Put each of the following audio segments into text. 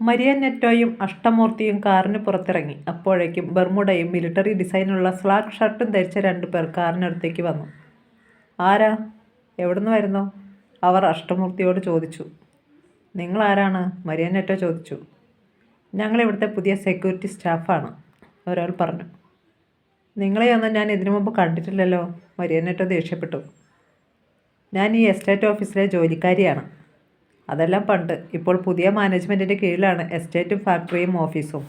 Maria നെറ്റോയും അഷ്ടമൂർത്തിയും കാറിന് പുറത്തിറങ്ങി. അപ്പോഴേക്കും ബർമുടയും മിലിറ്ററി ഡിസൈനുള്ള സ്ലാക്ക് ഷർട്ടും ധരിച്ച രണ്ടു പേർ കാറിനടുത്തേക്ക് വന്നു. ആരാ? എവിടുന്ന് വരുന്നു? അവർ അഷ്ടമൂർത്തിയോട് ചോദിച്ചു. നിങ്ങൾ ആരാണ്? മരിയ നെറ്റോ ചോദിച്ചു. ഞങ്ങൾ ഇവിടുത്തെ പുതിയ സെക്യൂരിറ്റി സ്റ്റാഫാണ് ഒരാൾ പറഞ്ഞു. നിങ്ങളെയൊന്നും ഞാൻ ഇതിനു മുമ്പ് കണ്ടിട്ടില്ലല്ലോ മരിയ നെറ്റോ ദേഷ്യപ്പെട്ടു. ഞാൻ ഈ എസ്റ്റേറ്റ് ഓഫീസിലെ ജോലിക്കാരിയാണ് അതെല്ലാം പണ്ട്. ഇപ്പോൾ പുതിയ മാനേജ്മെന്റിന്റെ കീഴിലാണ് എസ്റ്റേറ്റും ഫാക്ടറിയും ഓഫീസും.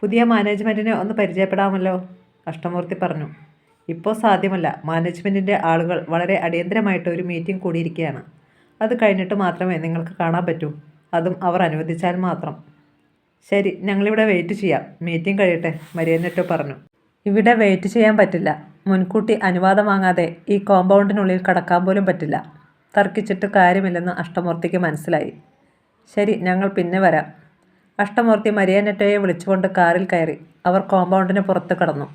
പുതിയ മാനേജ്മെന്റിനെ ഒന്ന് പരിചയപ്പെടാമല്ലോ? കഷ്ടമൂർത്തി പറഞ്ഞു. ഇപ്പോൾ സാധ്യമല്ല. മാനേജ്മെന്റിന്റെ ആളുകൾ വളരെ അടിയന്തരമായിട്ട് ഒരു മീറ്റിംഗ് കൂടിയിരിക്കുകയാണ്. അത് കഴിഞ്ഞിട്ട് മാത്രമേ നിങ്ങൾക്ക് കാണാൻ പറ്റൂ. അതും അവർ അനുവദിച്ചാൽ മാത്രം. ശരി ഞങ്ങളിവിടെ വെയിറ്റ് ചെയ്യാം. മീറ്റിംഗ് കഴിയട്ടെ മരിയന്നിട്ട് പറഞ്ഞു. ഇവിടെ വെയിറ്റ് ചെയ്യാൻ പറ്റില്ല. മുൻകൂട്ടി അനുവാദം വാങ്ങാതെ ഈ കോമ്പൗണ്ടിനുള്ളിൽ കടക്കാൻ പോലും പറ്റില്ല. തർക്കിച്ചിട്ട് കാര്യമില്ലെന്ന് അഷ്ടമൂർത്തിക്ക് മനസ്സിലായി. ശരി ഞങ്ങൾ പിന്നെ വരാം. അഷ്ടമൂർത്തി മരിയാനെറ്റോയെ വിളിച്ചുകൊണ്ട് കാറിൽ കയറി. അവർ കോമ്പൗണ്ടിന് പുറത്ത് കടന്നു.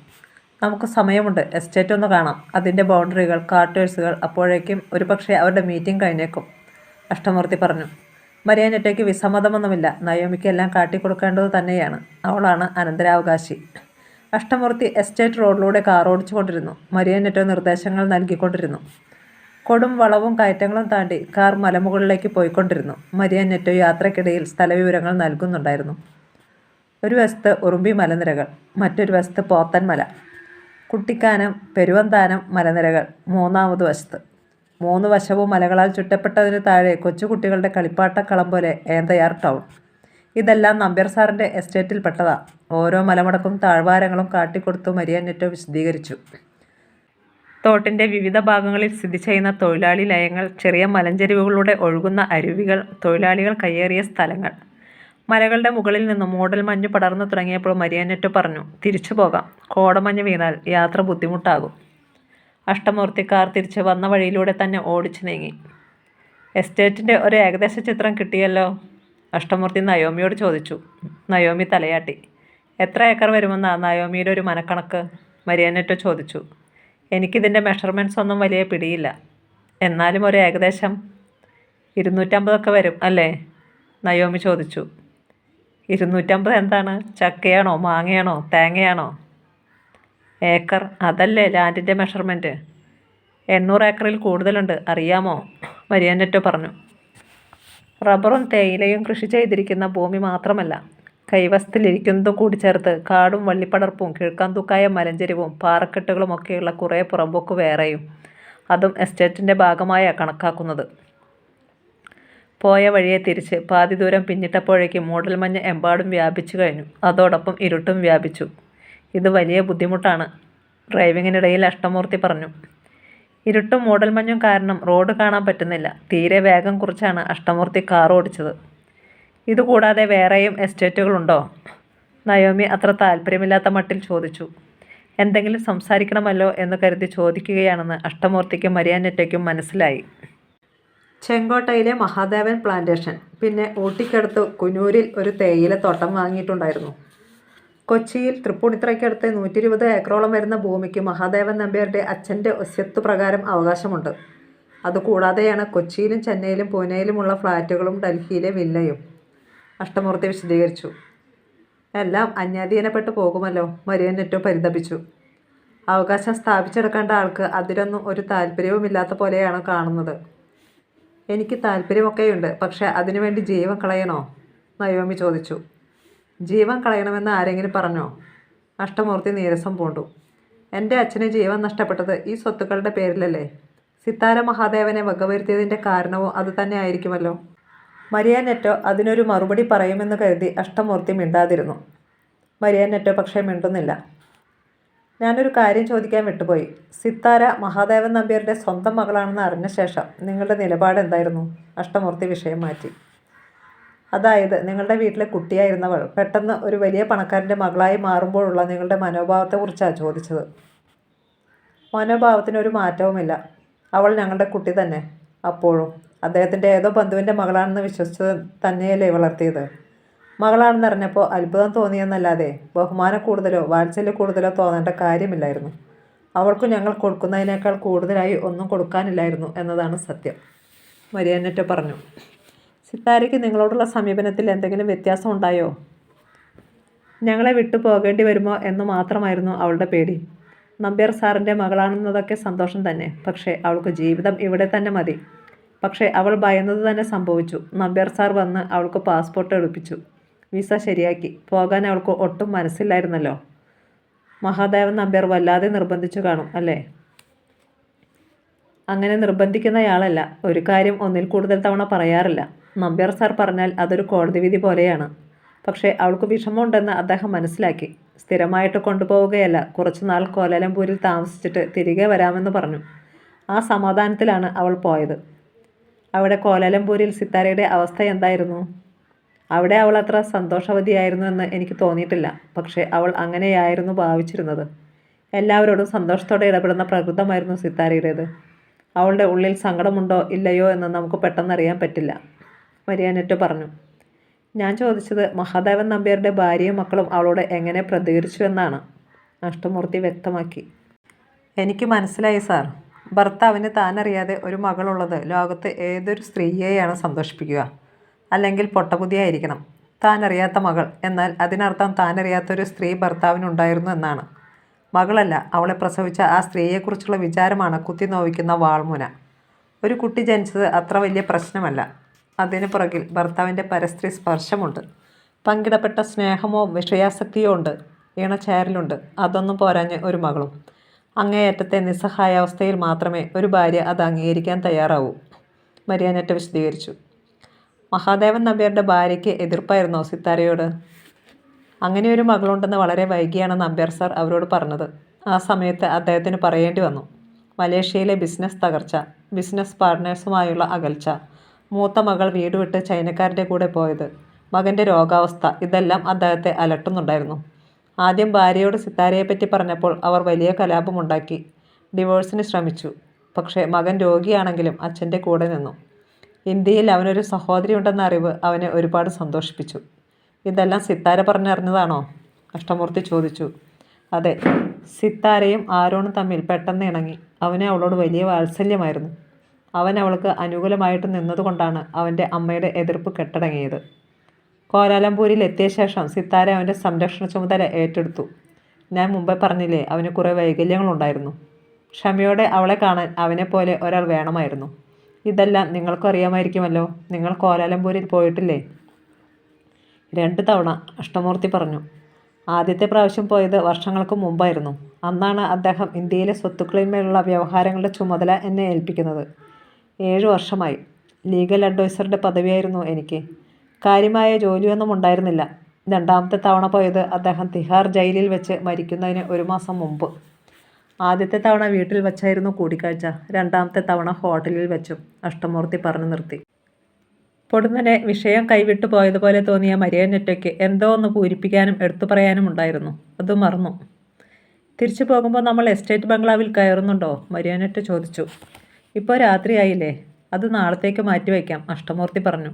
നമുക്ക് സമയമുണ്ട്. എസ്റ്റേറ്റ് ഒന്ന് കാണാം. അതിന്റെ ബൗണ്ടറികൾ കാർട്ടേഴ്സുകൾ അപ്പോഴേക്കും ഒരുപക്ഷെ അവരുടെ മീറ്റിംഗ് കഴിഞ്ഞേക്കും. അഷ്ടമൂർത്തി പറഞ്ഞു. മരിയാനെറ്റോയ്ക്ക് വിസമ്മതമൊന്നുമില്ല. നയോമിക്ക് എല്ലാം കാട്ടിക്കൊടുക്കേണ്ടത് തന്നെയാണ്. അവളാണ് അനന്തരാവകാശി. അഷ്ടമൂർത്തി എസ്റ്റേറ്റ് റോഡിലൂടെ കാർ ഓടിച്ചുകൊണ്ടിരുന്നു മരിയാനെറ്റോ നിർദ്ദേശങ്ങൾ നൽകിക്കൊണ്ടിരുന്നു. കൊടും വളവും കയറ്റങ്ങളും താണ്ടി കാർ മലമുകളിലേക്ക് പോയിക്കൊണ്ടിരുന്നു. മരിയാനെറ്റോ യാത്രക്കിടയിൽ സ്ഥലവിവരങ്ങൾ നൽകുന്നുണ്ടായിരുന്നു. ഒരു വശത്ത് ഉറുമ്പി മലനിരകൾ മറ്റൊരു വശത്ത് പോത്തൻമല കുട്ടിക്കാനം പെരുവന്താനം മലനിരകൾ മൂന്നാമത് വശത്ത്. മൂന്ന് വശവും മലകളാൽ ചുറ്റപ്പെട്ടതിന് താഴെ കൊച്ചുകുട്ടികളുടെ കളിപ്പാട്ടക്കളം പോലെ ഏന്തയാർ ടൗൺ. ഇതെല്ലാം നമ്പ്യാർ സാറിന്റെ എസ്റ്റേറ്റിൽപ്പെട്ടതാണ് ഓരോ മലമടക്കും താഴ്വാരങ്ങളും കാട്ടിക്കൊടുത്തു മരിയാനെറ്റോ വിശദീകരിച്ചു. തോട്ടിന്റെ വിവിധ ഭാഗങ്ങളിൽ സ്ഥിതി ചെയ്യുന്ന തൊഴിലാളി ലയങ്ങൾ ചെറിയ മലഞ്ചെരിവുകളിലൂടെ ഒഴുകുന്ന അരുവികൾ തൊഴിലാളികൾ കയ്യേറിയ സ്ഥലങ്ങൾ. മലകളുടെ മുകളിൽ നിന്ന് മൂടൽ മഞ്ഞ് പടർന്നു തുടങ്ങിയപ്പോൾ മരിയാനെറ്റോ പറഞ്ഞു തിരിച്ചു പോകാം. കോടമഞ്ഞ് വീണാൽ യാത്ര ബുദ്ധിമുട്ടാകും അഷ്ടമൂർത്തിക്കാർ തിരിച്ച് വന്ന വഴിയിലൂടെ തന്നെ ഓടിച്ചു നീങ്ങി. എസ്റ്റേറ്റിന്റെ ഒരു ഏകദേശ ചിത്രം കിട്ടിയല്ലോ? അഷ്ടമൂർത്തി നയോമിയോട് ചോദിച്ചു. നയോമി തലയാട്ടി. എത്ര ഏക്കർ വരുമെന്നാണ് നയോമിയുടെ ഒരു മനക്കണക്ക് മരിയാനറ്റോ ചോദിച്ചു. എനിക്കിതിന്റെ മെഷർമെന്റ്സ് ഒന്നും വലിയ പിടിയില്ല. എന്നാലും ഒരു ഏകദേശം ഇരുന്നൂറ്റമ്പതൊക്കെ വരും അല്ലേ? നയോമി ചോദിച്ചു. ഇരുന്നൂറ്റമ്പത് എന്താണ്? ചക്കയാണോ മാങ്ങയാണോ തേങ്ങയാണോ? ഏക്കർ അതല്ലേ ലാൻഡിന്റെ മെഷർമെന്റ് എണ്ണൂറ് ഏക്കറിൽ കൂടുതലുണ്ട് അറിയാമോ? മരിയാനറ്റോ പറഞ്ഞു. റബ്ബറും തേയിലയും കൃഷി ചെയ്തിരിക്കുന്ന ഭൂമി മാത്രമല്ല കൈവശത്തിലിരിക്കുന്നതും കൂടി ചേർത്ത് കാടും വള്ളിപ്പടർപ്പും കിഴക്കാന്തൂക്കായ മലഞ്ചെരിവും പാറക്കെട്ടുകളും ഒക്കെയുള്ള കുറേ പുറമ്പോക്ക് വേറെയും. അതും എസ്റ്റേറ്റിന്റെ ഭാഗമായ കണക്കാക്കുന്നത്. പോയ വഴിയെ തിരിച്ച് പാതി ദൂരം പിന്നിട്ടപ്പോഴേക്കും മൂടൽമഞ്ഞ് എമ്പാടും വ്യാപിച്ചു കഴിഞ്ഞു. അതോടൊപ്പം ഇരുട്ടും വ്യാപിച്ചു. ഇത് വലിയ ബുദ്ധിമുട്ടാണ്. ഡ്രൈവിങ്ങിനിടയിൽ അഷ്ടമൂർത്തി പറഞ്ഞു. ഇരുട്ടും മൂടൽമഞ്ഞും കാരണം റോഡ് കാണാൻ പറ്റുന്നില്ല. തീരെ വേഗം കുറിച്ചാണ് അഷ്ടമൂർത്തി കാർ ഓടിച്ചത് ഇതുകൂടാതെ വേറെയും എസ്റ്റേറ്റുകളുണ്ടോ? നയോമി അത്ര താല്പര്യമില്ലാത്ത മട്ടിൽ ചോദിച്ചു. എന്തെങ്കിലും സംസാരിക്കണമല്ലോ എന്ന് കരുതി ചോദിക്കുകയാണെന്ന് അഷ്ടമൂർത്തിക്കും മരിയാനറ്റയ്ക്കും മനസ്സിലായി. ചെങ്കോട്ടയിലെ മഹാദേവൻ പ്ലാന്റേഷൻ. പിന്നെ ഊട്ടിക്കടുത്ത് കുനൂരിൽ ഒരു തേയില തോട്ടം വാങ്ങിയിട്ടുണ്ടായിരുന്നു. കൊച്ചിയിൽ തൃപ്പൂണിത്രയ്ക്കടുത്ത് നൂറ്റി ഇരുപത് ഏക്കറോളം വരുന്ന ഭൂമിക്ക് മഹാദേവൻ നമ്പ്യാരുടെ അച്ഛന്റെ ഒസ്യത്ത് പ്രകാരം അവകാശമുണ്ട്. അതുകൂടാതെയാണ് കൊച്ചിയിലും ചെന്നൈയിലും പൂനെയിലുമുള്ള ഫ്ലാറ്റുകളും ഡൽഹിയിലെ വില്ലയും. അഷ്ടമൂർത്തി വിശദീകരിച്ചു. എല്ലാം അന്യാധീനപ്പെട്ടു പോകുമല്ലോ മരിയനെറ്റോ പരിതപിച്ചു. അവകാശം സ്ഥാപിച്ചെടുക്കേണ്ട ആൾക്ക് അതിലൊന്നും ഒരു താല്പര്യവുമില്ലാത്ത പോലെയാണ് കാണുന്നത്. എനിക്ക് താല്പര്യമൊക്കെയുണ്ട് പക്ഷേ അതിനുവേണ്ടി ജീവൻ കളയണോ? നയോമി ചോദിച്ചു. ജീവൻ കളയണമെന്ന് ആരെങ്കിലും പറഞ്ഞോ? അഷ്ടമൂർത്തി നീരസം പൂണ്ടു. എന്റെ അച്ഛന് ജീവൻ നഷ്ടപ്പെട്ടത് ഈ സ്വത്തുക്കളുടെ പേരിലല്ലേ? സിത്താര മഹാദേവനെ വകവരുത്തിയതിന്റെ കാരണവും അത് തന്നെ ആയിരിക്കുമല്ലോ. മരിയാനെറ്റോ അതിനൊരു മറുപടി പറയുമെന്ന് കരുതി അഷ്ടമൂർത്തി മിണ്ടാതിരുന്നു. മരിയാനെറ്റോ പക്ഷേ മിണ്ടുന്നില്ല. ഞാനൊരു കാര്യം ചോദിക്കാൻ വിട്ടുപോയി. സിത്താര മഹാദേവൻ നമ്പ്യാരുടെ സ്വന്തം മകളാണെന്ന് അറിഞ്ഞ ശേഷം നിങ്ങളുടെ നിലപാട് എന്തായിരുന്നു? അഷ്ടമൂർത്തി വിഷയം മാറ്റി. അതായത് നിങ്ങളുടെ വീട്ടിലെ കുട്ടിയായിരുന്നവൾ പെട്ടെന്ന് ഒരു വലിയ പണക്കാരന്റെ മകളായി മാറുമ്പോഴുള്ള നിങ്ങളുടെ മനോഭാവത്തെക്കുറിച്ചാണ് ചോദിച്ചത്? മനോഭാവത്തിന് ഒരു മാറ്റവുമില്ല. അവൾ ഞങ്ങളുടെ കുട്ടി തന്നെ. അപ്പോഴും അദ്ദേഹത്തിന്റെ ഏതോ ബന്ധുവിന്റെ മകളാണെന്ന് വിശ്വസിച്ചത് തന്നെയല്ലേ വളർത്തിയത്. മകളാണെന്ന് അറിഞ്ഞപ്പോൾ അത്ഭുതം തോന്നിയെന്നല്ലാതെ ബഹുമാനം കൂടുതലോ വാത്സല്യം കൂടുതലോ തോന്നേണ്ട കാര്യമില്ലായിരുന്നു. അവൾക്ക് ഞങ്ങൾ കൊടുക്കുന്നതിനേക്കാൾ കൂടുതലായി ഒന്നും കൊടുക്കാനില്ലായിരുന്നു എന്നതാണ് സത്യം. മരിയാനെറ്റോ പറഞ്ഞു സിത്താരയ്ക്ക് നിങ്ങളോടുള്ള സമീപനത്തിൽ എന്തെങ്കിലും വ്യത്യാസം ഉണ്ടായോ? ഞങ്ങളെ വിട്ടു പോകേണ്ടി വരുമോ എന്ന് മാത്രമായിരുന്നു അവളുടെ പേടി. നമ്പ്യാർ സാറിന്റെ മകളാണെന്നതൊക്കെ സന്തോഷം തന്നെ പക്ഷേ അവൾക്ക് ജീവിതം ഇവിടെ തന്നെ മതി. പക്ഷേ അവൾ ഭയന്നത് തന്നെ സംഭവിച്ചു. നമ്പ്യാർ സാർ വന്ന് അവൾക്ക് പാസ്പോർട്ട് എടുപ്പിച്ചു. വിസ ശരിയാക്കി. പോകാൻ അവൾക്ക് ഒട്ടും മനസ്സില്ലായിരുന്നല്ലോ. മഹാദേവൻ നമ്പ്യാർ വല്ലാതെ നിർബന്ധിച്ചു കാണും അല്ലേ? അങ്ങനെ നിർബന്ധിക്കുന്നയാളല്ല. ഒരു കാര്യം ഒന്നിൽ കൂടുതൽ തവണ പറയാറില്ല. നമ്പ്യാർ സാർ പറഞ്ഞാൽ അതൊരു കോടതി വിധി പോലെയാണ്. പക്ഷേ അവൾക്ക് വിഷമമുണ്ടെന്ന് അദ്ദേഹം മനസ്സിലാക്കി. സ്ഥിരമായിട്ട് കൊണ്ടുപോവുകയല്ല. കുറച്ചുനാൾ കോലാലംപൂരിൽ താമസിച്ചിട്ട് തിരികെ വരാമെന്ന് പറഞ്ഞു. ആ സമാധാനത്തിലാണ് അവൾ പോയത്. അവിടെ കോലാലംപൂരിൽ സിത്താരയുടെ അവസ്ഥ എന്തായിരുന്നു? അവിടെ അവൾ അത്ര സന്തോഷവതിയായിരുന്നു എന്ന് എനിക്ക് തോന്നിയിട്ടില്ല. പക്ഷേ അവൾ അങ്ങനെയായിരുന്നു ഭാവിച്ചിരുന്നത്. എല്ലാവരോടും സന്തോഷത്തോടെ ഇടപെടുന്ന പ്രകൃതമായിരുന്നു സിത്താരയുടേത്. അവളുടെ ഉള്ളിൽ സങ്കടമുണ്ടോ ഇല്ലയോ എന്ന് നമുക്ക് പെട്ടെന്നറിയാൻ പറ്റില്ല. മരിയാനെറ്റ് പറഞ്ഞു. ഞാൻ ചോദിച്ചത് മഹാദേവൻ നമ്പ്യാരുടെ ഭാര്യയും മക്കളും അവളോട് എങ്ങനെ പ്രതികരിച്ചു എന്നാണ്. അഷ്ടമൂർത്തി വ്യക്തമാക്കി. എനിക്ക് മനസ്സിലായി സാർ. ഭർത്താവിന് താനറിയാതെ ഒരു മകളുള്ളത് ലോകത്ത് ഏതൊരു സ്ത്രീയെയാണ് സന്തോഷിപ്പിക്കുക? അല്ലെങ്കിൽ പൊട്ടബുദ്ധിയായിരിക്കണം. താനറിയാത്ത മകൾ. എന്നാൽ അതിനർത്ഥം താനറിയാത്തൊരു സ്ത്രീ ഭർത്താവിനുണ്ടായിരുന്നു എന്നാണ്. മകളല്ല അവളെ പ്രസവിച്ച ആ സ്ത്രീയെക്കുറിച്ചുള്ള വിചാരമാണ് കുത്തി നോവിക്കുന്ന വാൾമുന. ഒരു കുട്ടി ജനിച്ചത് അത്ര വലിയ പ്രശ്നമല്ല. അതിന് പുറകിൽ ഭർത്താവിന്റെ പരസ്ത്രീ സ്പർശമുണ്ട്. പങ്കിടപ്പെട്ട സ്നേഹമോ വിഷയാസക്തിയോ ഉണ്ട്. ഇണചേരലുണ്ട്. അതൊന്നും പോരാഞ്ഞ് ഒരു മകളും. അങ്ങേയറ്റത്തെ നിസ്സഹായാവസ്ഥയിൽ മാത്രമേ ഒരു ഭാര്യ അത് അംഗീകരിക്കാൻ തയ്യാറാവൂ. മരിയാനറ്റ വിശദീകരിച്ചു. മഹാദേവൻ നമ്പ്യാരുടെ ഭാര്യയ്ക്ക് എതിർപ്പായിരുന്നോ സിത്താരയോട്? അങ്ങനെ ഒരു മകളുണ്ടെന്ന് വളരെ വൈകിയാണ് നമ്പ്യാർ സാർ അവരോട് പറഞ്ഞത്. ആ സമയത്ത് അദ്ദേഹത്തിന് പറയേണ്ടി വന്നു. മലേഷ്യയിലെ ബിസിനസ് തകർച്ച ബിസിനസ് പാർട്ട്നേഴ്സുമായുള്ള അകൽച്ച മൂത്ത മകൾ വീട് വിട്ട് ചൈനക്കാരുടെ കൂടെ പോയത് മകന്റെ രോഗാവസ്ഥ ഇതെല്ലാം അദ്ദേഹത്തെ അലട്ടുന്നുണ്ടായിരുന്നു. ആദ്യം ഭാര്യയോട് സിത്താരയെപ്പറ്റി പറഞ്ഞപ്പോൾ അവർ വലിയ കലാപമുണ്ടാക്കി. ഡിവോഴ്സിന് ശ്രമിച്ചു. പക്ഷേ മകൻ രോഗിയാണെങ്കിലും അച്ഛന്റെ കൂടെ നിന്നു. ഇന്ത്യയിൽ അവനൊരു സഹോദരി ഉണ്ടെന്ന അറിവ് അവനെ ഒരുപാട് സന്തോഷിപ്പിച്ചു. ഇതെല്ലാം സിത്താര പറഞ്ഞറിഞ്ഞതാണോ? അഷ്ടമൂർത്തി ചോദിച്ചു. അതെ സിത്താരയും ആരോണും തമ്മിൽ പെട്ടെന്ന് ഇണങ്ങി. അവനെ അവളോട് വലിയ വാത്സല്യമായിരുന്നു. അവൻ അവൾക്ക് അനുകൂലമായിട്ട് നിന്നതുകൊണ്ടാണ് അവന്റെ അമ്മയുടെ എതിർപ്പ് കെട്ടടങ്ങിയത്. കോലാലംപൂരിൽ എത്തിയ ശേഷം സിത്താര അവന്റെ സംരക്ഷണ ചുമതല ഏറ്റെടുത്തു. ഞാൻ മുമ്പേ പറഞ്ഞില്ലേ അവന് കുറേ വൈകല്യങ്ങളുണ്ടായിരുന്നു. ക്ഷമയോടെ അവളെ കാണാൻ അവനെപ്പോലെ ഒരാൾ വേണമായിരുന്നു. ഇതെല്ലാം നിങ്ങൾക്കറിയാമായിരിക്കുമല്ലോ നിങ്ങൾ കോലാലംപൂരിൽ പോയിട്ടില്ലേ? രണ്ട് തവണ അഷ്ടമൂർത്തി പറഞ്ഞു. ആദ്യത്തെ പ്രാവശ്യം പോയത് വർഷങ്ങൾക്ക് മുമ്പായിരുന്നു. അന്നാണ് അദ്ദേഹം ഇന്ത്യയിലെ സ്വത്തുക്കളിന്മേലുള്ള വ്യവഹാരങ്ങളുടെ ചുമതല എന്നെ ഏൽപ്പിക്കുന്നത്. ഏഴ് വർഷമായി. ലീഗൽ അഡ്വൈസറുടെ പദവിയായിരുന്നു എനിക്ക്. കാര്യമായ ജോലിയൊന്നും ഉണ്ടായിരുന്നില്ല. രണ്ടാമത്തെ തവണ പോയത് അദ്ദേഹം തിഹാർ ജയിലിൽ വെച്ച് മരിക്കുന്നതിന് ഒരു മാസം മുമ്പ്. ആദ്യത്തെ തവണ വീട്ടിൽ വെച്ചായിരുന്നു കൂടിക്കാഴ്ച. രണ്ടാമത്തെ തവണ ഹോട്ടലിൽ വെച്ചും അഷ്ടമൂർത്തി പറഞ്ഞു നിർത്തി. പൊടുന്നനെ വിഷയം കൈവിട്ടു പോയതുപോലെ തോന്നിയ മരിയനൊറ്റയ്ക്ക് എന്തോ ഒന്ന് പൂരിപ്പിക്കാനും എടുത്തു പറയാനും ഉണ്ടായിരുന്നു. അത് മറന്നു. തിരിച്ചു പോകുമ്പോൾ നമ്മൾ എസ്റ്റേറ്റ് ബംഗ്ലാവിൽ കയറുന്നുണ്ടോ? മരിയനെറ്റ് ചോദിച്ചു. ഇപ്പോൾ രാത്രിയായില്ലേ? അത് നാളത്തേക്ക് മാറ്റിവെക്കാം അഷ്ടമൂർത്തി പറഞ്ഞു.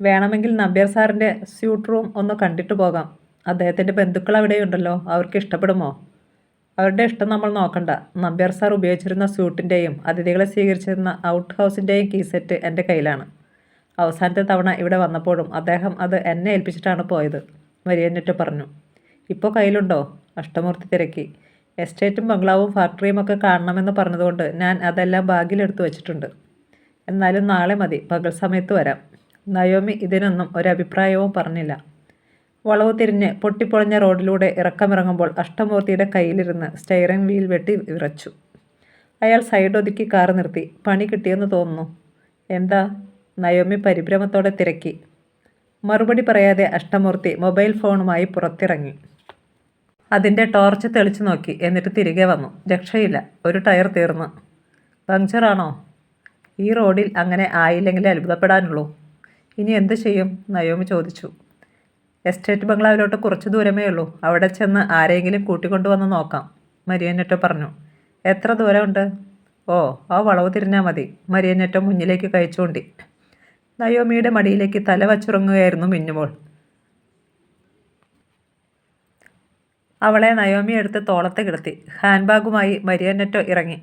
വേണമെങ്കിൽ നമ്പ്യാർ സാറിന്റെ സ്യൂട്ട് റൂം ഒന്ന് കണ്ടിട്ട് പോകാം. അദ്ദേഹത്തിന്റെ ബന്ധുക്കൾ അവിടെയുണ്ടല്ലോ അവർക്ക് ഇഷ്ടപ്പെടുമോ? അവരുടെ ഇഷ്ടം നമ്മൾ നോക്കണ്ട. നമ്പ്യാർ സാർ ഉപയോഗിച്ചിരുന്ന സ്യൂട്ടിന്റെയും അതിഥികളെ സ്വീകരിച്ചിരുന്ന ഔട്ട് ഹൗസിന്റെയും കീ സെറ്റ് എന്റെ കയ്യിലാണ്. അവസാനത്തെ തവണ ഇവിടെ വന്നപ്പോഴും അദ്ദേഹം അത് എന്നെ ഏൽപ്പിച്ചിട്ടാണ് പോയത് മരിയന്നിട്ട് പറഞ്ഞു. ഇപ്പോൾ കയ്യിലുണ്ടോ? അഷ്ടമൂർത്തി തിരക്കി. എസ്റ്റേറ്റും ബംഗ്ലാവും ഫാക്ടറിയും ഒക്കെ കാണണമെന്ന് പറഞ്ഞതുകൊണ്ട് ഞാൻ അതെല്ലാം ബാഗിലെടുത്ത് വെച്ചിട്ടുണ്ട്. എന്നാലും നാളെ മതി പകൽ സമയത്ത് വരാം. നയോമി ഇതിനൊന്നും ഒരഭിപ്രായവും പറഞ്ഞില്ല. വളവ് തിരിഞ്ഞ് പൊട്ടിപ്പൊളിഞ്ഞ റോഡിലൂടെ ഇറക്കമിറങ്ങുമ്പോൾ അഷ്ടമൂർത്തിയുടെ കയ്യിലിരുന്ന് സ്റ്റെയറിംഗ് വീൽ വെട്ടി വിറച്ചു. അയാൾ സൈഡ് ഒതുക്കി കാർ നിർത്തി. പണി കിട്ടിയെന്ന് തോന്നുന്നു. എന്താ? നയോമി പരിഭ്രമത്തോടെ തിരക്കി. മറുപടി പറയാതെ അഷ്ടമൂർത്തി മൊബൈൽ ഫോണുമായി പുറത്തിറങ്ങി. അതിന്റെ ടോർച്ച് തെളിച്ചു നോക്കി. എന്നിട്ട് തിരികെ വന്നു. രക്ഷയില്ല. ഒരു ടയർ തീർന്നു. പങ്ക്ചറാണോ ഈ റോഡിൽ അങ്ങനെ ആയില്ലെങ്കിൽ അത്ഭുതപ്പെടാനുള്ളൂ. ഇനി എന്ത് ചെയ്യും? നയോമി ചോദിച്ചു. എസ്റ്റേറ്റ് ബംഗ്ലാവിലോട്ട് കുറച്ച് ദൂരമേ ഉള്ളൂ. അവിടെ ചെന്ന് ആരെങ്കിലും കൂട്ടിക്കൊണ്ടുവന്ന് നോക്കാം. മരിയനെറ്റോ പറഞ്ഞു. എത്ര ദൂരമുണ്ട്? ഓ ആ വളവ് തിരിഞ്ഞാൽ മതി. മരിയനെറ്റോ മുന്നിലേക്ക് കഴിച്ചുകൊണ്ടി നയോമിയുടെ മടിയിലേക്ക് തല വച്ചുറങ്ങുകയായിരുന്നു മിന്നുമോൾ. അവളെ നയോമി എടുത്ത് തോളത്ത് കിടത്തി. ഹാൻഡ് ബാഗുമായി മരിയനെറ്റോ ഇറങ്ങി.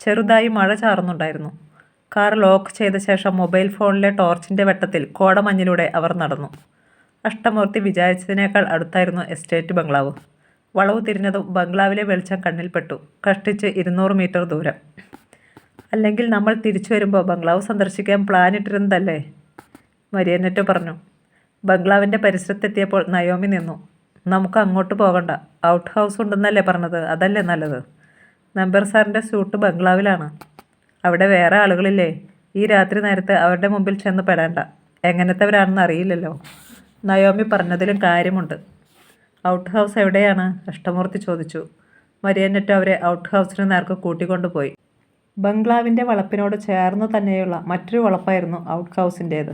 ചെറുതായി മഴ ചാറുന്നുണ്ടായിരുന്നു. കാർ ലോക്ക് ചെയ്ത ശേഷം മൊബൈൽ ഫോണിലെ ടോർച്ചിന്റെ വെട്ടത്തിൽ കോടമഞ്ഞിലൂടെ അവർ നടന്നു. അഷ്ടമൂർത്തി വിചാരിച്ചതിനേക്കാൾ അടുത്തായിരുന്നു എസ്റ്റേറ്റ് ബംഗ്ലാവ്. വളവ് തിരിഞ്ഞതും ബംഗ്ലാവിലെ വെളിച്ചം കണ്ണിൽപ്പെട്ടു. കഷ്ടിച്ച് ഇരുന്നൂറ് മീറ്റർ ദൂരം. അല്ലെങ്കിൽ നമ്മൾ തിരിച്ചു വരുമ്പോൾ ബംഗ്ലാവ് സന്ദർശിക്കാൻ പ്ലാൻ ഇട്ടിരുന്നതല്ലേ? മരിയനെറ്റ് പറഞ്ഞു. ബംഗ്ലാവിന്റെ പരിസരത്തെത്തിയപ്പോൾ നയോമി നിന്നു. നമുക്ക് അങ്ങോട്ട് പോകണ്ട. ഔട്ട് ഹൗസ് ഉണ്ടെന്നല്ലേ പറഞ്ഞത്? അതല്ലേ നല്ലത്. നമ്പർ സാറിന്റെ സ്യൂട്ട് ബംഗ്ലാവിലാണ്. അവിടെ വേറെ ആളുകളില്ലേ? ഈ രാത്രി നേരത്ത് അവരുടെ മുമ്പിൽ ചെന്ന് പെടേണ്ട. എങ്ങനത്തെവരാണെന്ന് അറിയില്ലല്ലോ. നയോമി പറഞ്ഞതിലും കാര്യമുണ്ട്. ഔട്ട് ഹൗസ് എവിടെയാണ്? അഷ്ടമൂർത്തി ചോദിച്ചു. മരിയന്നറ്റോ അവരെ ഔട്ട് ഹൗസിന് നേർക്ക് കൂട്ടിക്കൊണ്ടുപോയി. ബംഗ്ലാവിന്റെ വളപ്പിനോട് ചേർന്ന് തന്നെയുള്ള മറ്റൊരു വളപ്പായിരുന്നു ഔട്ട് ഹൗസിന്റേത്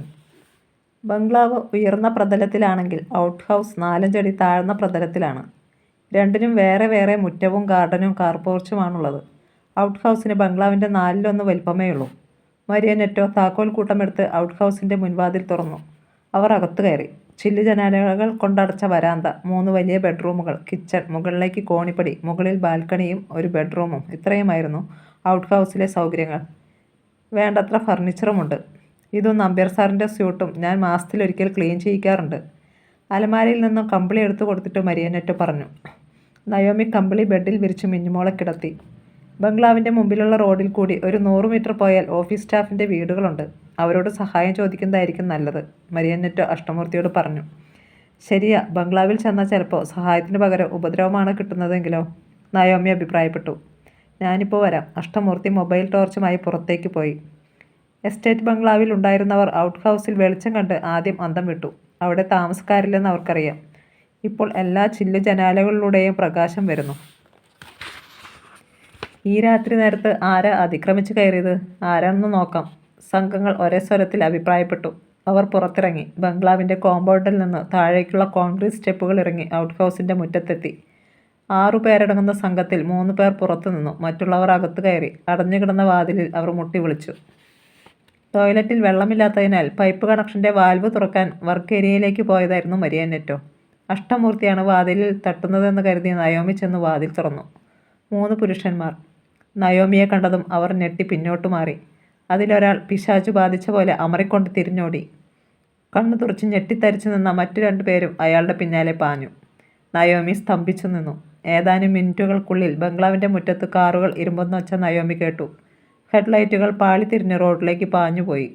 ബംഗ്ലാവ് ഉയർന്ന പ്രതലത്തിലാണെങ്കിൽ ഔട്ട് ഹൗസ് നാലഞ്ചടി താഴ്ന്ന പ്രതലത്തിലാണ്. രണ്ടിനും വേറെ വേറെ മുറ്റവും ഗാർഡനും കാർ പോർച്ചുമാണുള്ളത് ഔട്ട് ഹൗസിന് ബംഗ്ലാവിന്റെ നാലിലൊന്ന് വലിപ്പമേ ഉള്ളൂ മരിയനെറ്റോ താക്കോൽ കൂട്ടമെടുത്ത് ഔട്ട് ഹൗസിന്റെ മുൻവാതിൽ തുറന്നു. അവർ അകത്തു കയറി. ചില്ലു ജനാലകൾ കൊണ്ടടച്ച വരാന്ത മൂന്ന് വലിയ ബെഡ്റൂമുകൾ കിച്ചൺ മുകളിലേക്ക് കോണിപ്പടി മുകളിൽ ബാൽക്കണിയും ഒരു ബെഡ്റൂമും. ഇത്രയുമായിരുന്നു ഔട്ട് ഹൗസിലെ സൗകര്യങ്ങൾ. വേണ്ടത്ര ഫർണിച്ചറുമുണ്ട്. ഇതും നമ്പ്യാർ സാറിന്റെ സ്യൂട്ടും ഞാൻ മാസത്തിലൊരിക്കൽ ക്ലീൻ ചെയ്യിക്കാറുണ്ട്. അലമാരയിൽ നിന്നും കമ്പിളി എടുത്തു കൊടുത്തിട്ട് മരിയനെറ്റ് പറഞ്ഞു. നയോമി കമ്പിളി ബെഡിൽ വിരിച്ച് മിന്നുമോളെ കിടത്തി. ബംഗ്ലാവിന്റെ മുമ്പിലുള്ള റോഡിൽ കൂടി ഒരു നൂറ് മീറ്റർ പോയാൽ ഓഫീസ് സ്റ്റാഫിന്റെ വീടുകളുണ്ട്. അവരോട് സഹായം ചോദിക്കുന്നതായിരിക്കും നല്ലത് മരിയന്നെറ്റോ അഷ്ടമൂർത്തിയോട് പറഞ്ഞു. ശരിയാ ബംഗ്ലാവിൽ ചെന്നാൽ ചിലപ്പോൾ സഹായത്തിന് പകരം ഉപദ്രവമാണ് കിട്ടുന്നതെങ്കിലോ? നയോമി അഭിപ്രായപ്പെട്ടു. ഞാനിപ്പോൾ വരാം. അഷ്ടമൂർത്തി മൊബൈൽ ടോർച്ചുമായി പുറത്തേക്ക് പോയി. എസ്റ്റേറ്റ് ബംഗ്ലാവിൽ ഉണ്ടായിരുന്നവർ ഔട്ട് ഹൗസിൽ വെളിച്ചം കണ്ട് ആദ്യം അന്തം വിട്ടു. അവിടെ താമസക്കാരില്ലെന്ന് അവർക്കറിയാം. ഇപ്പോൾ എല്ലാ ചില്ലു ജനാലകളിലൂടെയും പ്രകാശം വരുന്നു. ഈ രാത്രി നേരത്ത് ആരാ അതിക്രമിച്ച് കയറിയത്? ആരാണെന്ന് നോക്കാം. സംഘങ്ങൾ ഒരേ സ്വരത്തിൽ അഭിപ്രായപ്പെട്ടു. അവർ പുറത്തിറങ്ങി. ബംഗ്ലാവിന്റെ കോമ്പൗണ്ടിൽ നിന്ന് താഴേക്കുള്ള കോൺക്രീറ്റ് സ്റ്റെപ്പുകൾ ഇറങ്ങി ഔട്ട് ഹൗസിന്റെ മുറ്റത്തെത്തി. ആറു പേരടങ്ങുന്ന സംഘത്തിൽ മൂന്ന് പേർ പുറത്തു നിന്നു. മറ്റുള്ളവർ അകത്ത് കയറി അടഞ്ഞുകിടന്ന വാതിലിൽ അവർ മുട്ടി വിളിച്ചു. ടോയ്ലറ്റിൽ വെള്ളമില്ലാത്തതിനാൽ പൈപ്പ് കണക്ഷന്റെ വാൽവ് തുറക്കാൻ വർക്ക് ഏരിയയിലേക്ക് പോയതായിരുന്നു മരിയാനെറ്റോ. അഷ്ടമൂർത്തിയാണ് വാതിലിൽ തട്ടുന്നതെന്ന് കരുതി നയോമി ചെന്ന് വാതിൽ തുറന്നു. മൂന്ന് പുരുഷന്മാർ. നയോമിയെ കണ്ടതും അവർ ഞെട്ടി പിന്നോട്ട് മാറി. അതിലൊരാൾ പിശാചു ബാധിച്ച പോലെ അമറിക്കൊണ്ട് തിരിഞ്ഞോടി. കണ്ണു തുറച്ച് ഞെട്ടിത്തരിച്ചു നിന്ന മറ്റു രണ്ടു പേരും അയാളുടെ പിന്നാലെ പാഞ്ഞു. നയോമി സ്തംഭിച്ചു നിന്നു. ഏതാനും മിനിറ്റുകൾക്കുള്ളിൽ ബംഗ്ലാവിന്റെ മുറ്റത്ത് കാറുകൾ ഇരുമ്പെന്ന് വെച്ച നയോമി കേട്ടു. ഹെഡ്ലൈറ്റുകൾ പാളി തിരിഞ്ഞ് റോഡിലേക്ക് പാഞ്ഞുപോയി.